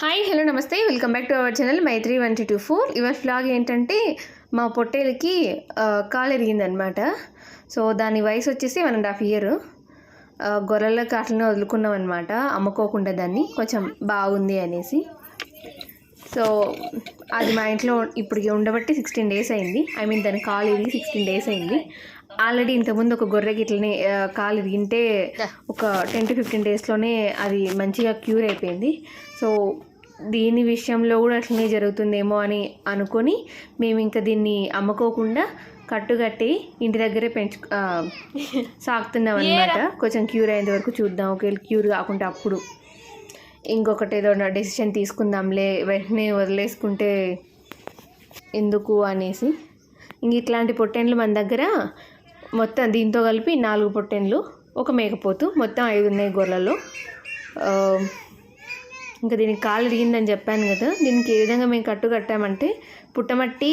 Hi hello నమస్తే. Welcome back to our channel Maitri one two four. ఇవాళ flag ఏంటంటే మా పొట్టేలకి కాలు ఎరిగిందనమాట సో దాని వయసు వచ్చేసి వన్ అండ్ హాఫ్ ఇయర్ గొర్రెల కాట్లనే వదులుకున్నాం అనమాట అమ్ముకోకుండా దాన్ని కొంచెం బాగుంది అనేసి. సో అది మా ఇంట్లో ఇప్పటికి ఉండబట్టి సిక్స్టీన్ డేస్ అయింది. ఐ మీన్ దాని కాలు ఇరిగి సిక్స్టీన్ డేస్ అయింది. ఆల్రెడీ ఇంతకుముందు ఒక గొర్రెకి ఇట్లనే కాలు ఇరిగింటే ఒక టెన్ టు ఫిఫ్టీన్ డేస్లోనే అది మంచిగా క్యూర్ అయిపోయింది. సో దీని విషయంలో కూడా అట్లనే జరుగుతుందేమో అని అనుకొని మేము ఇంకా దీన్ని అమ్ముకోకుండా కట్టుకట్టి ఇంటి దగ్గరే పెంచు సాగుతున్నాం అనమాట కొంచెం క్యూర్ అయ్యేంత వరకు చూద్దాం. ఒకవేళ క్యూర్ కాకుండా అప్పుడు. ఇంకొకటి ఏదో డెసిషన్ తీసుకుందాంలే వెంటనే వదిలేసుకుంటే ఎందుకు అనేసి. ఇంక ఇట్లాంటి పొట్టెన్లు మన దగ్గర మొత్తం దీంతో కలిపి నాలుగు పొట్టెన్లు ఒక మేకపోతు మొత్తం ఐదు ఉన్నాయి గొర్రెలు ఇంకా దీనికి కాలు ఇరిగిందని చెప్పాను కదా దీనికి ఏ విధంగా మేము కట్టు కట్టామంటే పుట్టమట్టి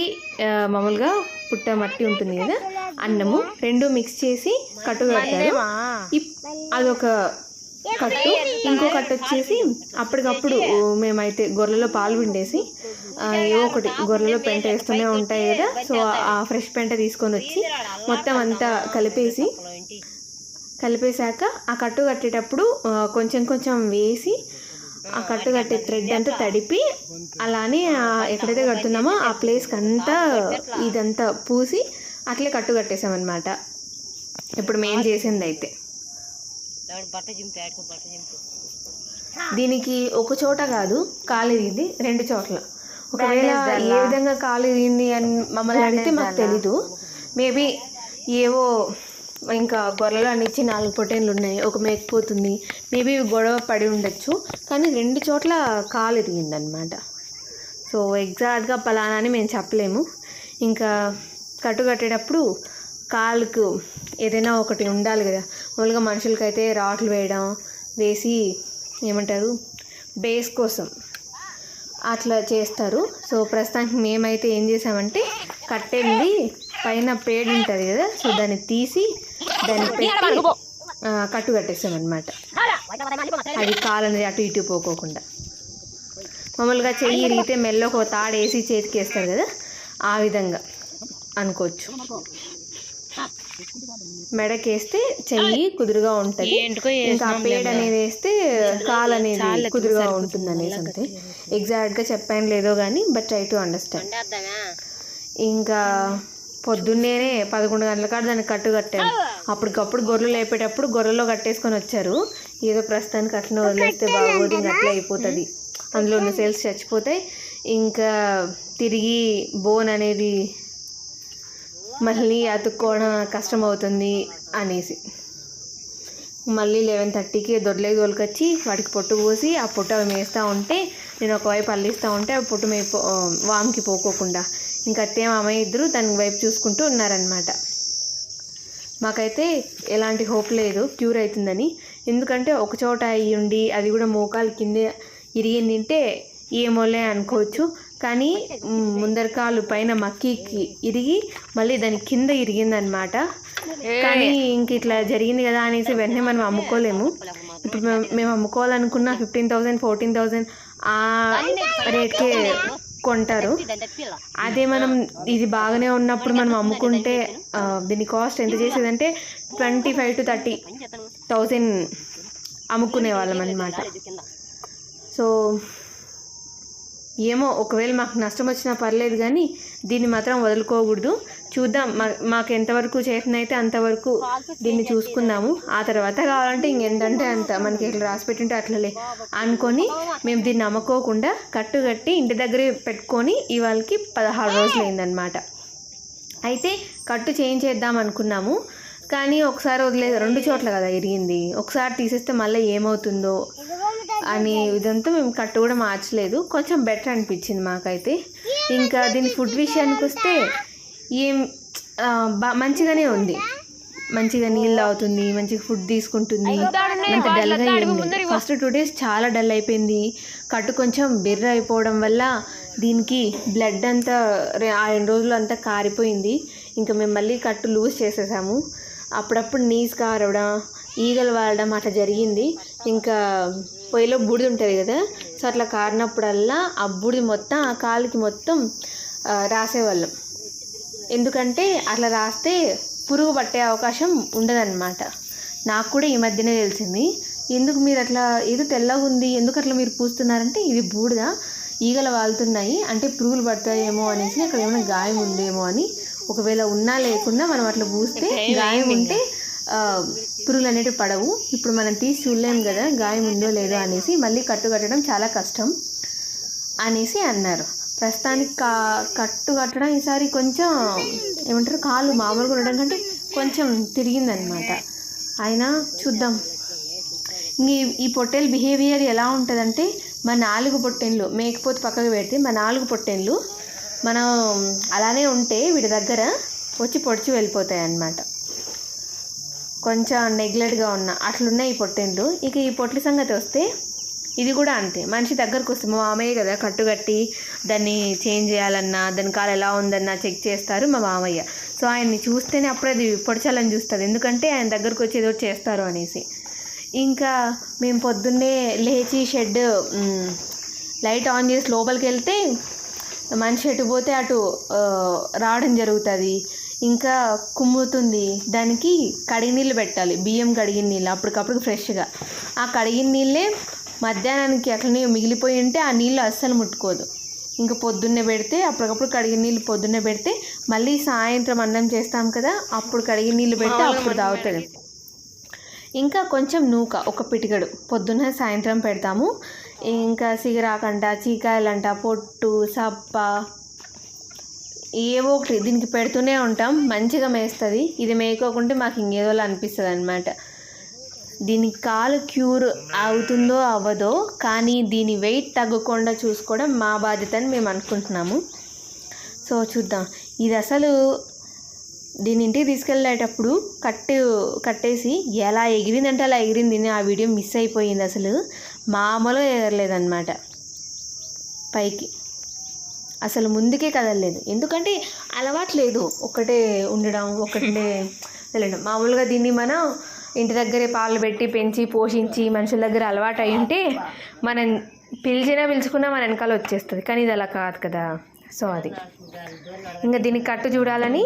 మామూలుగా పుట్టమట్టి ఉంటుంది కదా అన్నము రెండు మిక్స్ చేసి కట్టు కట్టారు. అదొక కట్టు. ఇంకో కట్టు వచ్చేసి అప్పటికప్పుడు మేమైతే గొర్రెలో పాలు పిండేసి ఏవో ఒకటి గొర్రెలో పెంట వేస్తూనే ఉంటాయి కదా సో ఆ ఫ్రెష్ పెంట తీసుకొని వచ్చి మొత్తం అంతా కలిపేసి కలిపేశాక ఆ కట్టు కట్టేటప్పుడు కొంచెం కొంచెం వేసి ఆ కట్టు కట్టే థ్రెడ్ అంతా తడిపి అలానే ఎక్కడైతే కడుతున్నామో ఆ ప్లేస్కి అంతా ఇదంతా పూసి అట్లే కట్టు కట్టేసామన్నమాట. ఇప్పుడు మేము చేసింది అయితే దీనికి ఒక చోట కాదు కాలు ఇరిగింది రెండు చోట్ల. ఒకవేళ ఏ విధంగా కాలు ఇరిగింది అని మమ్మల్ని అడిగితే మాకు తెలీదు. మేబీ ఏవో ఇంకా గొర్రెలు అనిచ్చి నాలుగు పొటేన్లు ఉన్నాయి. ఒక మేకపోతుంది మేబీ గొడవ పడి ఉండొచ్చు. కానీ రెండు చోట్ల కాలు ఎదిగిందనమాట అనమాట సో ఎగ్జాక్ట్గా పలానా అని మేము చెప్పలేము. ఇంకా కట్టు కట్టేటప్పుడు కాలుకు ఏదైనా ఒకటి ఉండాలి కదా. మామూలుగా మనుషులకైతే రాట్లు వేయడం వేసి ఏమంటారు బేస్ కోసం అట్లా చేస్తారు. సో ప్రస్తుతానికి మేమైతే ఏం చేసామంటే కట్టెంది పైన పేడు ఉంటుంది కదా. సో దాన్ని తీసి దాన్ని పెట్టి కట్టు కట్టేసామన్నమాట. అది కాలని అటు ఇటు పోకోకుండా. మామూలుగా చెయ్యి ఇరిగితే మెల్ల ఒక తాడేసి చేతికి వేస్తారు కదా ఆ విధంగా అనుకోవచ్చు. మెడకేస్తే చెయ్యి కుదురుగా ఉంటుంది. ఇంకా ఆ పేడ అనేది వేస్తే కాలు అనేది కుదురుగా ఉంటుంది అనేసి అంతే. ఎగ్జాక్ట్గా చెప్పాను లేదో కానీ బట్ ట్రై టు అండర్స్టాండ్ ఇంకా పొద్దున్నేనే పదకొండు గంటల కాడ దాన్ని కట్టు కట్టాను అప్పటికప్పుడు గొర్రెలు లేపేటప్పుడు గొర్రెలో కట్టేసుకొని వచ్చారు. ఏదో ప్రస్తుతానికి అట్లనే వదిలేస్తే బాగోదు ఇంకా అట్లా అయిపోతుంది. అందులో ఉన్న సేల్స్ చచ్చిపోతాయి. ఇంకా తిరిగి బోన్ అనేది మళ్ళీ అతుక్కోవడం కష్టం అవుతుంది అనేసి. మళ్ళీ లెవెన్ థర్టీకి దొడ్లకి తోలుకొచ్చి వాటికి పొట్టు పోసి ఆ పొట్టు అవి మేస్తూ ఉంటే నేను ఒకవైపు అల్లిస్తూ ఉంటే ఆ పొట్టు మే వామ్కి పోకోకుండా. ఇంకా అత్తే మామయ్య ఇద్దరు దాని వైపు చూసుకుంటూ ఉన్నారనమాట మాకైతే ఎలాంటి హోప్ లేదు క్యూర్ అవుతుందని ఎందుకంటే ఒక చోట అయ్యి ఉండి అది కూడా మోకాలు కింద ఇరిగిందింటే ఏమోలే అనుకోవచ్చు. కానీ మ్, ముందర కాలు పైన మక్కికి ఇరిగి మళ్ళీ దాని కింద ఇరిగిందనమాట. కానీ ఇంక ఇట్లా జరిగింది కదా అనేసి వెంటనే మనం అమ్ముకోలేము. ఇప్పుడు మేము మేము అమ్ముకోవాలనుకున్న ఫిఫ్టీన్ థౌజండ్ ఫోర్టీన్ థౌజండ్ ఆ రేట్కే కొంటారు. అదే మనం ఇది బాగానే ఉన్నప్పుడు మనం అమ్ముకుంటే దీని కాస్ట్ ఎంత చేసేదంటే twenty five to thirty thousand అమ్ముకునే వాళ్ళం అనమాట సో ఏమో ఒకవేళ మాకు నష్టం వచ్చినా పర్లేదు కానీ దీన్ని మాత్రం వదులుకోకూడదు. చూద్దాం మా మాకు ఎంతవరకు చేతనైతే అంతవరకు దీన్ని చూసుకుందాము. ఆ తర్వాత కావాలంటే ఇంకెంతంటే అంత. మనకి ఇట్లా రాసి పెట్టింటే అట్లలే అనుకొని మేము దీన్ని అమ్ముకోకుండా కట్టు కట్టి ఇంటి దగ్గరే పెట్టుకొని ఇవాళకి పదహారు రోజులు అయిందనమాట అయితే కట్టు చేంజ్ చేద్దాం అనుకున్నాము. కానీ ఒకసారి వదిలేదు రెండు చోట్ల కదా ఇరిగింది. ఒకసారి తీసేస్తే మళ్ళీ ఏమవుతుందో అని ఇదంతా మేము కట్టు కూడా మార్చలేదు. కొంచెం బెటర్ అనిపించింది మాకైతే. ఇంకా దీని ఫుడ్ విషయానికి వస్తే ఏం మంచిగానే ఉంది. మంచిగా నీళ్ళు తాగుతుంది మంచిగా ఫుడ్ తీసుకుంటుంది. అంత డల్గా ఫస్ట్ టూ డేస్ చాలా డల్ అయిపోయింది. కట్టు కొంచెం బిర్ర అయిపోవడం వల్ల దీనికి బ్లడ్ అంతా ఆ రెండు రోజులు అంతా కారిపోయింది. ఇంకా మేము మళ్ళీ కట్టు లూజ్ చేసేసాము. అప్పుడప్పుడు నీస్ కారవడం ఈగలు వాడడం అట్లా జరిగింది. ఇంకా పొయ్యిలో బూడిద ఉంటుంది కదా సో అట్లా కారినప్పుడల్లా ఆ బూడిద మొత్తం ఆ కాలుకి మొత్తం రాసేవాళ్ళం. ఎందుకంటే అట్లా రాస్తే పురుగు పట్టే అవకాశం ఉండదన్నమాట. నాకు కూడా ఈ మధ్యనే తెలిసింది. ఎందుకు మీరు అట్లా ఏదో తెల్లగా ఉంది ఎందుకు అట్లా మీరు పూస్తున్నారంటే ఇది బూడిద ఈగలు వాలుతున్నాయి అంటే పురుగులు పడతాయేమో అనేసి అక్కడ ఏమైనా గాయం ఉందేమో అని ఒకవేళ ఉన్నా లేకున్నా మనం అట్లా పూస్తే గాయం ఉంటే పురుగులు అనేటివి పడవు. ఇప్పుడు మనం తీసి చూడలేం కదా గాయం ఉందో లేదో అనేసి మళ్ళీ కట్టు కట్టడం చాలా కష్టం అనేసి అన్నారు. ప్రస్తుతానికి కా కట్టు కట్టడం ఈసారి కొంచెం ఏమంటారు కాలు మామూలుగా ఉండడం కంటే కొంచెం తిరిగిందనమాట అయినా చూద్దాం. ఈ ఈ పొట్టేలు బిహేవియర్ ఎలా ఉంటుందంటే మా నాలుగు పొట్టెన్లు మేకపోతే పక్కకు పెడితే మా నాలుగు పొట్టెన్లు మనం అలానే ఉంటే వీడి దగ్గర వచ్చి పొడిచి వెళ్ళిపోతాయి అన్నమాట కొంచెం నెగ్లెట్గా ఉన్న. అట్లున్నాయి ఈ పొట్టెండ్లు. ఇక ఈ పొట్ల సంగతి వస్తే ఇది కూడా అంతే. మనిషి దగ్గరకు వస్తే మా మామయ్య కదా కట్టుకట్టి దాన్ని చేంజ్ చేయాలన్నా దాని కాలు ఎలా ఉందన్నా చెక్ చేస్తారు మా మామయ్య. సో ఆయన్ని చూస్తేనే అప్పుడు అది పొడిచాలని చూస్తుంది. ఎందుకంటే ఆయన దగ్గరకు వచ్చి ఏదో చేస్తారు అనేసి. ఇంకా మేము పొద్దున్నే లేచి షెడ్ లైట్ ఆన్ చేసి లోపలికి వెళ్తే మనిషి అటు పోతే అటు రావడం జరుగుతుంది. ఇంకా కుమ్ముతుంది. దానికి కడిగి నీళ్ళు పెట్టాలి. బియ్యం కడిగిన నీళ్ళు. అప్పటికప్పుడు ఫ్రెష్గా. ఆ కడిగిన నీళ్ళే మధ్యాహ్నానికి అట్లనే మిగిలిపోయి ఉంటే ఆ నీళ్ళు అస్సలు ముట్టుకోదు. ఇంకా పొద్దున్నే పెడితే అప్పటికప్పుడు కడిగిన నీళ్ళు పొద్దున్నే పెడితే మళ్ళీ సాయంత్రం అన్నం చేస్తాం కదా అప్పుడు కడిగిన నీళ్ళు పెడితే అప్పుడు తాగుతుంది ఇంకా కొంచెం నూక ఒక పిటికడు. పొద్దున్న సాయంత్రం పెడతాము. ఇంకా సిగరాకంట చీకాయలంట పొట్టు సప్ప ఏవో ఒకటి దీనికి పెడుతూనే ఉంటాం. మంచిగా మేస్తుంది. ఇది మేయకోకుంటే మాకు ఇంకేదోలా అనిపిస్తుంది అనమాట దీని కాలు క్యూర్ అవుతుందో అవ్వదో కానీ దీని వెయిట్ తగ్గకుండా చూసుకోవడం మా బాధ్యత అని మేము అనుకుంటున్నాము. సో చూద్దాం. ఇది అసలు దీని ఇంటికి తీసుకెళ్ళేటప్పుడు కట్టు కట్టేసి ఎలా ఎగిరిందంటే అలా ఎగిరింది. ఆ వీడియో మిస్ అయిపోయింది అసలు. మామూలుగా ఎగరలేదన్నమాట. పైకి. అసలు ముందుకే కదలలేదు. ఎందుకంటే అలవాటు లేదు ఒక్కటే ఉండడం ఒకటే వెళ్ళడం మామూలుగా దీన్ని మనం ఇంటి దగ్గరే పాలు పెట్టి పెంచి పోషించి మనుషుల దగ్గర అలవాటు అయి ఉంటే మనం పిలిచినా పిలుచుకున్నా మన వెనకాల వచ్చేస్తుంది. కానీ ఇది అలా కాదు కదా. సో అది. ఇంకా దీనికి కట్టు చూడాలని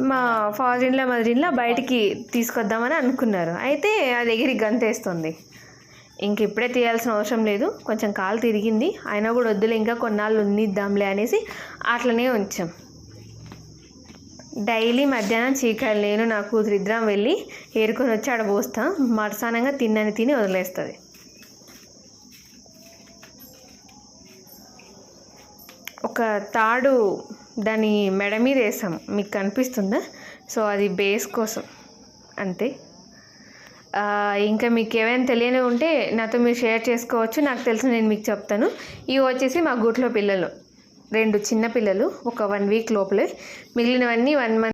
మా ఫాదరిన్లా మదరిన్లా బయటికి తీసుకొద్దామని అనుకున్నారు. అయితే అది ఎగిరి గంతేస్తుంది. ఇంక ఇప్పుడే తీయాల్సిన అవసరం లేదు. కొంచెం కాలు తిరిగింది. అయినా కూడా వద్దులే ఇంకా కొన్నాళ్ళు ఉన్నిద్దాంలే అనేసి అట్లనే ఉంచాం. డైలీ మధ్యాహ్నం చీకటి నేను నా కూతురు ఇద్దరం వెళ్ళి ఏరుకొని వచ్చి ఆడ పోస్తాం. మరసానంగా తిన్నని తిని వదిలేస్తుంది. ఒక తాడు దాని మెడ మీద వేసాం. మీకు కనిపిస్తుందా? సో అది బేస్ కోసం. అంతే. ఇంకా మీకు ఏమైనా తెలియని ఉంటే నాతో మీరు షేర్ చేసుకోవచ్చు. నాకు తెలిసి నేను మీకు చెప్తాను. ఇవి వచ్చేసి మా గూట్లో పిల్లలు. రెండు చిన్న పిల్లలు ఒక వన్ వీక్ లోపలే. మిగిలినవన్నీ వన్ మంత్